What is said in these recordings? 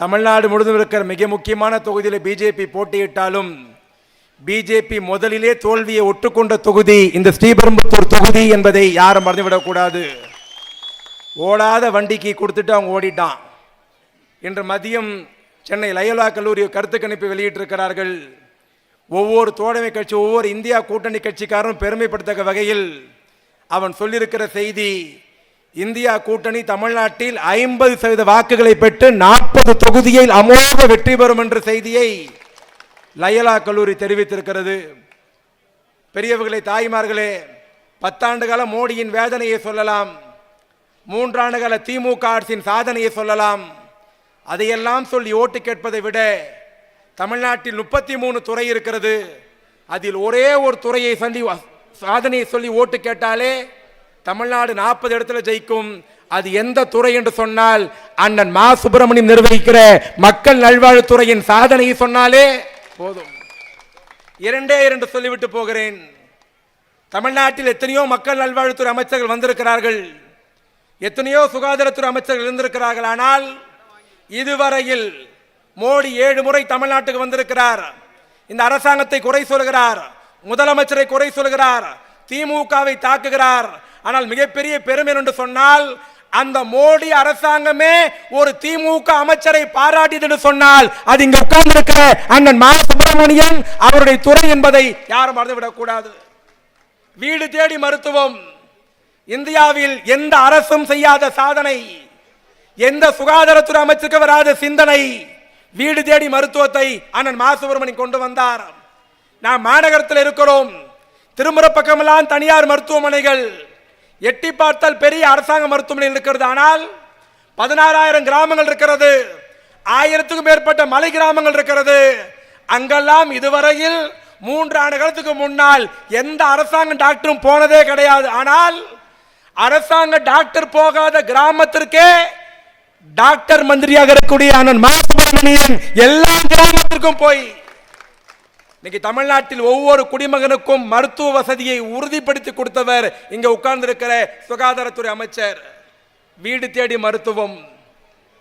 தமிழ்நாடு முழுவதும் இருக்கிற மிக முக்கியமான தொகுதியில் பிஜேபி போட்டியிட்டாலும் பிஜேபி முதலிலே தோல்வியை ஒட்டுக்கொண்ட தொகுதி இந்த ஸ்ரீபெரும்புத்தூர் தொகுதி என்பதை யாரும் மறந்துவிடக்கூடாது. ஓடாத வண்டிக்கு கொடுத்துட்டு அவங்க ஓடிட்டான். இன்று மதியம் சென்னை லயோலா கல்லூரி கருத்து கணிப்பு வெளியிட்டிருக்கிறார்கள். ஒவ்வொரு தோழமை கட்சி ஒவ்வொரு இந்தியா கூட்டணி கட்சிக்காரரும் பெருமைப்படுத்தக்க வகையில் அவன் சொல்லியிருக்கிற செய்தி இந்தியா கூட்டணி தமிழ்நாட்டில் ஐம்பது சதவீத வாக்குகளை பெற்று நாற்பது தொகுதியில் அமோக வெற்றி பெறும் என்ற செய்தியை லயலா கல்லூரி தெரிவித்திருக்கிறது. பெரியவர்களே தாய்மார்களே பத்தாண்டு கால மோடியின் வேதனையை சொல்லலாம். மூன்றாண்டு கால திமுக அரசின் சாதனையை சொல்லலாம். அதையெல்லாம் சொல்லி ஓட்டு கேட்பதை விட தமிழ்நாட்டில் முப்பத்தி மூணு துறை இருக்கிறது. அதில் ஒரே ஒரு துறையை சொல்லி சாதனையை சொல்லி ஓட்டு கேட்டாலே தமிழ்நாடு நாற்பது இடத்துல ஜெயிக்கும். அது எந்த துறை என்று சொன்னால் அண்ணன் மா. சுப்பிரமணியம் நிர்வகிக்கிற மக்கள் நல்வாழ்வுத்துறையின் சாதனையை சொன்னாலே போதும். இரண்டே இரண்டு சொல்லிவிட்டு போகிறேன். தமிழ்நாட்டில் எத்தனையோ மக்கள் நல்வாழ்வுத்துறை அமைச்சர்கள் வந்திருக்கிறார்கள். எத்தனையோ சுகாதாரத்துறை அமைச்சர்கள் இருந்திருக்கிறார்கள். ஆனால் இதுவரையில் மோடி ஏழு முறை தமிழ்நாட்டுக்கு வந்திருக்கிறார். இந்த அரசாங்கத்தை குறை சொல்கிறார். முதலமைச்சரை குறை சொல்கிறார். திமுகவை தாக்குகிறார். ஆனால் மிகப்பெரிய பெருமை என்று சொன்னால் அந்த மோடி அரசாங்கமே ஒரு திமுக அமைச்சரை பாராட்டியது சொன்னால் அது இங்க உட்கார்ந்திருக்கிற அண்ணன் மா. சுப்பிரமணியன் அவருடைய துறை என்பதை யாரும் மறந்துவிடக்கூடாது. வீடு தேடி மருத்துவம் இந்தியாவில் எந்த அரசும் செய்யாத சாதனை எந்த சுகாதாரத்துறை அமைச்சருக்கு வராத சிந்தனை வீடு தேடி மருத்துவத்தை அண்ணன் மா. சுப்பிரமணியன் கொண்டு வந்தார். நாம் மாநகரத்தில் இருக்கிறோம் திருமுறை பக்கமெல்லாம் தனியார் மருத்துவமனைகள் எட்டி பார்த்தால் பெரிய அரசாங்க மருத்துவமனை இருக்கிறது. ஆனால் பதினாறாயிரம் கிராமங்கள் இருக்கிறது. ஆயிரத்துக்கும் மேற்பட்ட மலை கிராமங்கள் இருக்கிறது. அங்கெல்லாம் இதுவரையில் மூன்று ஆண்டு காலத்துக்கு முன்னால் எந்த அரசாங்க டாக்டரும் போனதே கிடையாது. ஆனால் அரசாங்க டாக்டர் போகாத கிராமத்திற்கே டாக்டர் மந்திரியாக இருக்கக்கூடிய அண்ணன் எல்லா கிராமத்திற்கும் போய் இன்னைக்கு தமிழ்நாட்டில் ஒவ்வொரு குடிமகனுக்கும் மருத்துவ வசதியை உறுதிப்படுத்தி கொடுத்தவர் இங்கே உட்கார்ந்திருக்கிற சுகாதாரத்துறை அமைச்சர். வீடு தேடி மருத்துவம்.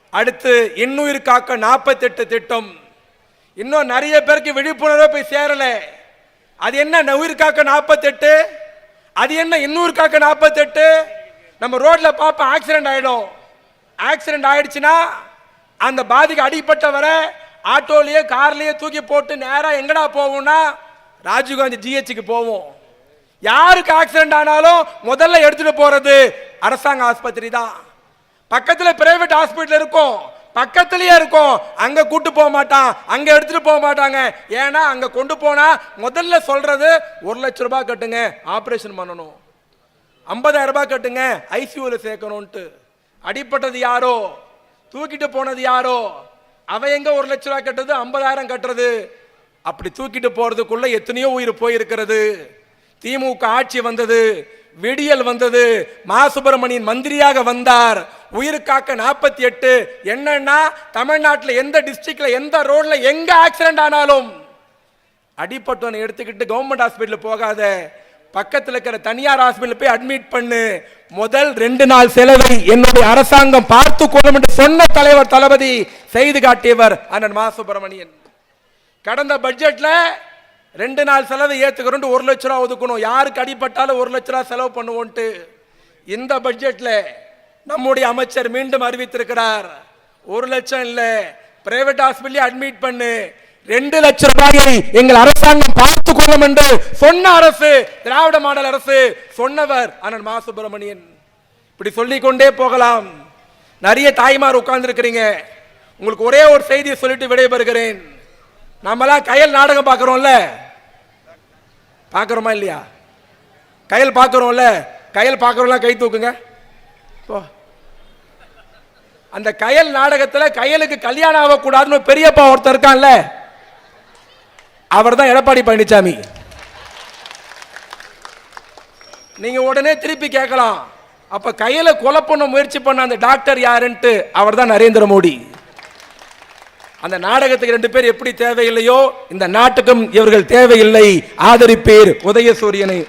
அடுத்து இன்னுயிர் காக்க நாற்பத்தெட்டு திட்டம். இன்னும் நிறைய பேருக்கு விழிப்புணர்வு போய் சேரலை. அது என்ன உயிர் காக்க நாற்பத்தெட்டு? அது என்ன இன்னூறு காக்க நாற்பத்தெட்டு? நம்ம ரோட்ல பார்ப்போம் ஆக்சிடென்ட் ஆயிடும். ஆக்சிடென்ட் ஆயிடுச்சுன்னா அந்த பாதிக்கு அடிப்பட்டவரை ஆட்டோலயே கார்லேயே தூக்கி போட்டு நேராக எங்கடா போவோம்னா ராஜீவ்காந்தி ஜிஹெச்சுக்கு போவோம். யாருக்கு ஆக்சிடென்ட் ஆனாலும் முதல்ல எடுத்துட்டு போறது அரசாங்க ஆஸ்பத்திரி தான். பக்கத்தில் பிரைவேட் ஹாஸ்பிட்டல் இருக்கும். பக்கத்துலயே இருக்கும். அங்க கூட்டு போக மாட்டான். அங்க எடுத்துட்டு போக மாட்டாங்க. ஏன்னா அங்க கொண்டு போனா முதல்ல சொல்றது ஒரு லட்ச ரூபாய் கட்டுங்க ஆபரேஷன் பண்ணணும். ஐம்பதாயிரம் ரூபாய் கட்டுங்க ஐசியூல சேர்க்கணும்ட்டு அடிப்பட்டது யாரோ? தூக்கிட்டு போனது யாரோ? அவன் எங்க ஒரு லட்ச ரூபா கட்டுறது? ஐம்பதாயிரம் கட்டுறது. அப்படி தூக்கிட்டு போறதுக்குள்ள எத்தனையோ உயிர் போயிருக்கிறது. திமுக ஆட்சி வந்தது. விடியல் வந்தது. மா. சுப்பிரமணியன் மந்திரியாக வந்தார். உயிர் காக்க நாற்பத்தி எட்டு. என்னன்னா தமிழ்நாட்டில் எந்த டிஸ்ட்ரிக்ட்ல எந்த ரோட்ல எங்க ஆக்சிடென்ட் ஆனாலும் அடிப்பட்டவனை எடுத்துக்கிட்டு கவர்மெண்ட் ஹாஸ்பிட்டல் போகாத. பக்கத்தில் இருக்கிற தனியார் ஹாஸ்பிட்டல் போய் அட்மிட் பண்ணு. முதல் ரெண்டு நாள் செலவை என்னுடைய அரசாங்கம் பார்த்து கொள்ளும் என்று சொன்ன தலைவர் தளபதி செய்து காட்டியவர் அண்ணன் மா. சுப்பிரமணியன். கடந்த பட்ஜெட்ல ரெண்டு நாள் செலவை ஏற்றுக்கிறோம் ஒரு லட்ச ரூபா ஒதுக்கணும். யாருக்கு அடிப்பட்டாலும் ஒரு லட்ச ரூபா செலவு பண்ணுவோன்ட்டு. இந்த பட்ஜெட்ல நம்முடைய அமைச்சர் மீண்டும் அறிவித்திருக்கிறார். ஒரு லட்சம் இல்லை. பிரைவேட் ஹாஸ்பிட்டலே அட்மிட் பண்ணு. ரெண்டு லட்சம் ரூபாயை எங்கள் அரசாங்கம் பார்த்து கொள்ளும் என்று சொன்ன அரசு திராவிட மாடல் அரசு சொன்னவர் அண்ணன் மா சுப்பிரமணியன். இப்படி சொல்லிக் கொண்டே போகலாம். நிறைய தாய்மார் உட்கார்ந்து இருக்கிறீங்க உங்களுக்கு ஒரே ஒரு செய்தியை சொல்லிட்டு விடைபெறுகிறேன். நம்மளாம் கையல் நாடகம் பார்க்குறோம்ல? பார்க்குறோமா இல்லையா? கையல் பார்க்குறோம்ல? கையல் பார்க்குறோம்லாம் கை தூக்குங்க. போ. அந்த கயல் நாடகத்தில் கயலுக்கு கல்யாணம் ஆகக்கூடாதுன்னு பெரியப்பா ஒருத்தர் இருக்கான்ல. அவர் தான் எடப்பாடி பழனிசாமி நீங்க உடனே திருப்பி கேட்கலாம். அப்ப கையில கொலை பண்ண முயற்சி பண்ண அந்த டாக்டர் யாருன்ட்டு அவர் தான் நரேந்திர மோடி. அந்த நாடகத்துக்கு ரெண்டு பேர் எப்படி தேவையில்லையோ இந்த நாட்டுக்கும் இவர்கள் தேவையில்லை. ஆதரிப்பேர் உதயசூரியனை